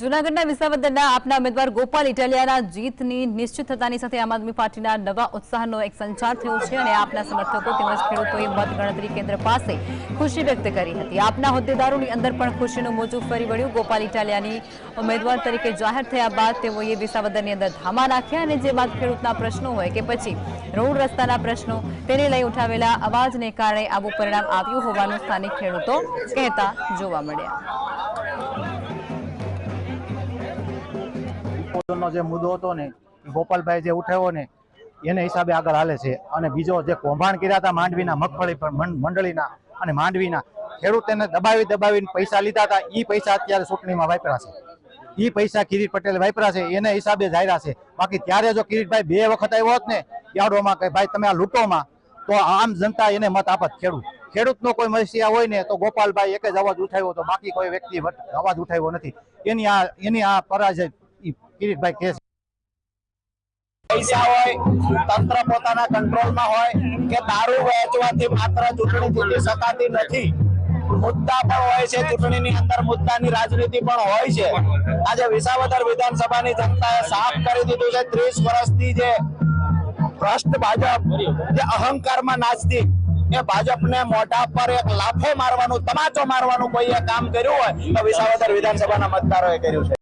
જૂનાગઢના વિસાવદરના આપના ઉમેદવાર ગોપાલ ઇટાલિયાના જીતની નિશ્ચિત થતાની સાથે આમ આદમી પાર્ટીના નવા ઉત્સાહનો એક સંચાર થયો છે અને આપના સમર્થકો તેમજ ખેડૂતોએ મતગણતરી કેન્દ્ર પાસે ખુશી વ્યક્ત કરી હતી. આપના હોદ્દેદારોની અંદર પણ ખુશીનું મોજું ફરી વળ્યું. ગોપાલ ઇટાલિયાની ઉમેદવાર તરીકે જાહેર થયા બાદ તેઓએ વિસાવદરની અંદર ધામા નાખ્યા અને જે બાદ ખેડૂતના પ્રશ્નો હોય કે પછી રોડ રસ્તાના પ્રશ્નો તેને લઈ ઉઠાવેલા અવાજને કારણે આવું પરિણામ આવ્યું હોવાનું સ્થાનિક ખેડૂતો કહેતા જોવા મળ્યા. નો જે મુદ્દો હતો ને ગોપાલભાઈ જે ઉઠાવ્યો ને, એને હિસાબે આગળ હાલે છે. અને બીજો જે કૌભાંડ કર્યા હતા માંડવીના મગફળી મંડળીના અને માંડવીના, ખેડૂત એને દબાવી, દબાવીને પૈસા લીધા હતા. એ પૈસા અત્યારે ચૂંટણીમાં વાપરા એ પૈસા કિરીટ પટેલ વાપરા એને હિસાબે જાયરા છે. બાકી ત્યારે જો કિરીટભાઈ બે વખત આવ્યો હોત ને યાડોમાં કે ભાઈ તમે આ લૂંટોમાં, તો આમ જનતા એને મત આપત ખેડૂત. ખેડૂતનો કોઈ સમસ્યા હોય ને, તો ગોપાલભાઈ એક જ અવાજ ઉઠાવ્યો તો બાકી કોઈ વ્યક્તિ અવાજ ઉઠાવ્યો નથી. એની આ એની આ પરાજય કિરીટભાઈ કહે પૈસા કે દારૂ વેચવાથી માત્ર ચૂંટણી જે ભ્રષ્ટ ભાજપ, જે અહંકારમાં નાચતી, એ ભાજપને મોઢા પર એક લાફો મારવાનું, તમાચો મારવાનું કોઈએ કામ કર્યું હોય, તો વિસાવદર વિધાનસભાના મતદારોએ કર્યું છે.